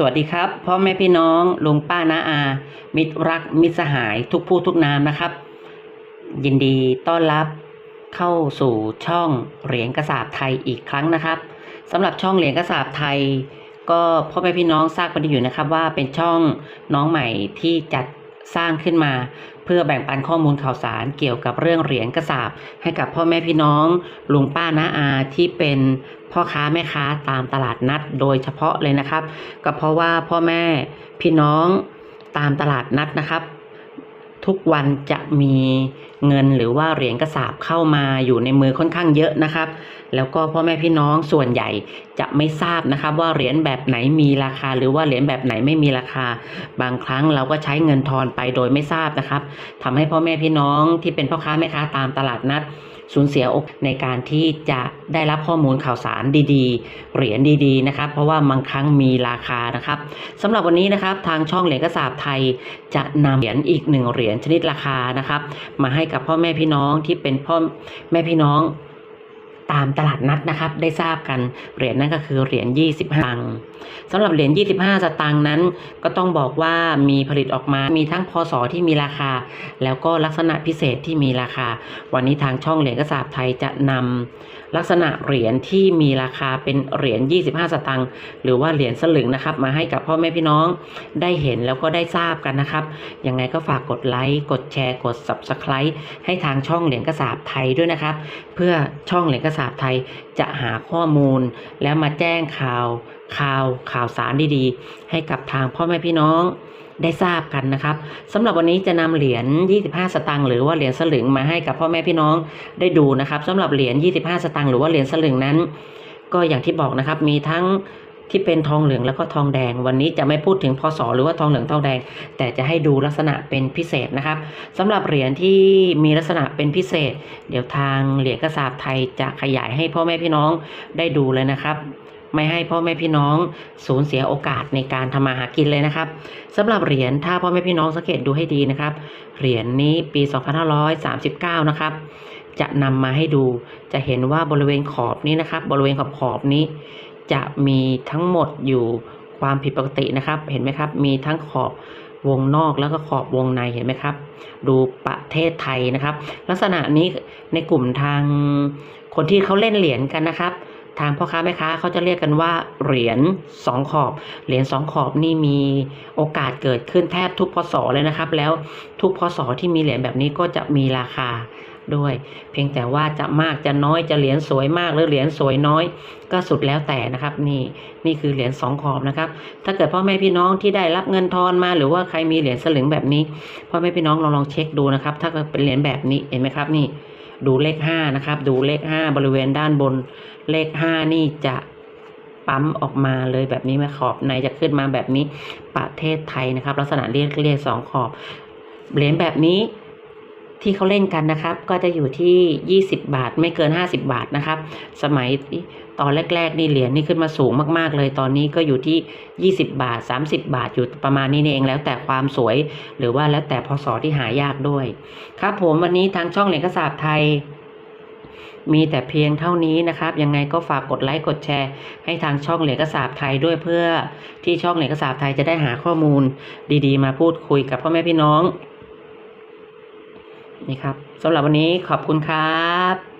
สวัสดีครับพ่อแม่พี่น้องลุงป้าน้าอา มิตรรักมิตรสหายทุกผู้ทุกนามนะครับ ยินดีต้อนรับเข้าสู่ช่องเหรียญกระสาบไทยอีกครั้งนะครับสำหรับช่องเหรียญกระสาบไทย ก็พ่อแม่พี่น้องทราบกันดีอยู่นะครับ ว่าเป็นช่องน้องใหม่ที่จัด สร้างขึ้นมา เพื่อแบ่งปันข้อมูลข่าวสารเกี่ยวกับเรื่องเหรียญกระสาบให้กับพ่อแม่พี่น้องลุงป้าน้าอาที่เป็นพ่อค้าแม่ค้าตามตลาดนัดโดยเฉพาะเลยนะครับ ก็เพราะว่าพ่อแม่พี่น้องตามตลาดนัดนะครับ ทุกวันจะมีเงินหรือว่าเหรียญกระสาบเข้ามาอยู่ในมือค่อนข้างเยอะนะครับ แล้วก็พ่อแม่พี่น้องส่วนใหญ่จะไม่ทราบนะครับ ว่าเหรียญแบบไหนมีราคา หรือว่าเหรียญแบบไหนไม่มีราคา บางครั้งเราก็ใช้เงินทอนไปโดยไม่ทราบนะครับทำให้พ่อแม่พี่น้องที่เป็นพ่อค้าแม่ค้าตามตลาดนัด สูญเสียโอกในการที่จะได้รับข้อมูลข่าวสารดีๆ เหรียญดีๆนะครับ เพราะว่าบางครั้งมีราคานะครับสำหรับวันนี้นะครับทางช่องเหรียญกระสาบไทย จะนำเหรียญอีกหนึ่งเหรียญชนิดราคานะครับ มาให้กับพ่อแม่พี่น้องที่เป็นพ่อแม่พี่น้อง ตามตลาดนัดนะครับ ได้ทราบกันเหรียญนั่นก็คือเหรียญ25ตังค์สำหรับเหรียญ25 สตางค์นั้น ก็ต้องบอกว่ามีผลิตออกมามีทั้งพศที่มีราคา แล้วก็ลักษณะพิเศษที่มีราคา วันนี้ทางช่องเหรียญกระสาบไทยจะนำลักษณะเหรียญที่มีราคาเป็นเหรียญ25 สตางค์หรือว่าเหรียญสลึงนะครับ มาให้กับพ่อแม่พี่น้องได้เห็นแล้วก็ได้ทราบกันนะครับยังไงก็ฝากกดไลค์กดแชร์กด Subscribe ให้ทางช่องเหรียญกระสาบไทยด้วยนะครับ เพื่อช่องเหรียญกระสาบไทยจะหาข้อมูล แล้วมาแจ้งข่าวข่าวข่าวสารดีๆ ให้กับทางพ่อแม่พี่น้องได้ทราบกันนะครับสำหรับวันนี้จะนำเหรียญ 25 สตางค์หรือว่าเหรียญสลึงมาให้กับพ่อแม่พี่น้องได้ดูนะครับสำหรับเหรียญ 25 สตางค์หรือว่าเหรียญสลึงนั้น ก็อย่างที่บอกนะครับมีทั้ง ที่เป็นทองเหลืองแล้วก็ทองแดง วันนี้จะไม่พูดถึงพศหรือว่าทองเหลืองทองแดง แต่จะให้ดูลักษณะเป็นพิเศษนะครับสำหรับเหรียญที่มีลักษณะเป็นพิเศษ เดี๋ยวทางเหรียญกระสาบไทยจะขยายให้พ่อแม่พี่น้องได้ดูเลยนะครับไม่ให้พ่อแม่พี่น้องสูญเสียโอกาสในการทำมาหากินเลยนะครับสำหรับเหรียญถ้าพ่อแม่พี่น้องสังเกตดูให้ดีนะครับ เหรียญนี้ปี 2539 นะครับ จะนำมาให้ดูจะเห็นว่าบริเวณขอบนี้นะครับ บริเวณขอบขอบนี้ จะมีทั้งหมดอยู่ความผิดปกตินะครับ เห็นไหมครับ มีทั้งขอบวงนอกแล้วก็ขอบวงในเห็นไหมครับ ดูประเทศไทยนะครับ ลักษณะนี้ในกลุ่มทางคนที่เขาเล่นเหรียญกันนะครับ ทางพ่อค้าแม่ค้าเขาจะเรียกกันว่าเหรียญสองขอบ เหรียญสองขอบนี่มีโอกาสเกิดขึ้นแทบทุกพศเลยนะครับ แล้วทุกพศที่มีเหรียญแบบนี้ก็จะมีราคา ด้วย เพียงแต่ว่าจะมากจะน้อยจะเหรียญสวยมากหรือเหรียญสวยน้อย ก็สุดแล้วแต่นะครับ นี่นี่คือเหรียญสองขอบนะครับ ถ้าเกิดพ่อแม่พี่น้องที่ได้รับเงินทอนมา หรือว่าใครมีเหรียญสลึงแบบนี้พ่อแม่พี่น้องลองลองเช็คดูนะครับ ถ้าเป็นเหรียญแบบนี้เห็นไหมครับนี่ดูเลขห้านะครับ ดูเลขห้าบริเวณด้านบน เลขห้านี่จะปั๊มออกมาเลยแบบนี้ไหมขอบในจะขึ้นมาแบบนี้ประเทศไทยนะครับ ลักษณะเรียกเรียกสองขอบเหรียญแบบนี้ ที่เขาเล่นกันนะครับ ก็จะอยู่ที่ 20 บาทไม่เกิน 50 บาทนะครับ สมัยตอนแรก ๆ นี่เหรียญนี่ขึ้นมาสูงมากๆ เลยตอนนี้ก็อยู่ที่ 20 บาท 30 บาทอยู่ประมาณนี้นี่เองแล้วแต่ความสวย หรือว่าแล้วแต่พศที่หายากด้วย ครับผมวันนี้ทางช่องเหรียญกระสาบไทยมีแต่เพียงเท่านี้นะครับ ยังไงก็ฝากกดไลค์กดแชร์ ให้ทางช่องเหรียญกระสาบไทยด้วยเพื่อที่ช่องเหรียญกระสาบไทยจะได้หาข้อมูลดีๆ มาพูดคุยกับพ่อแม่พี่น้อง นี่ครับสำหรับวันนี้ขอบคุณครับ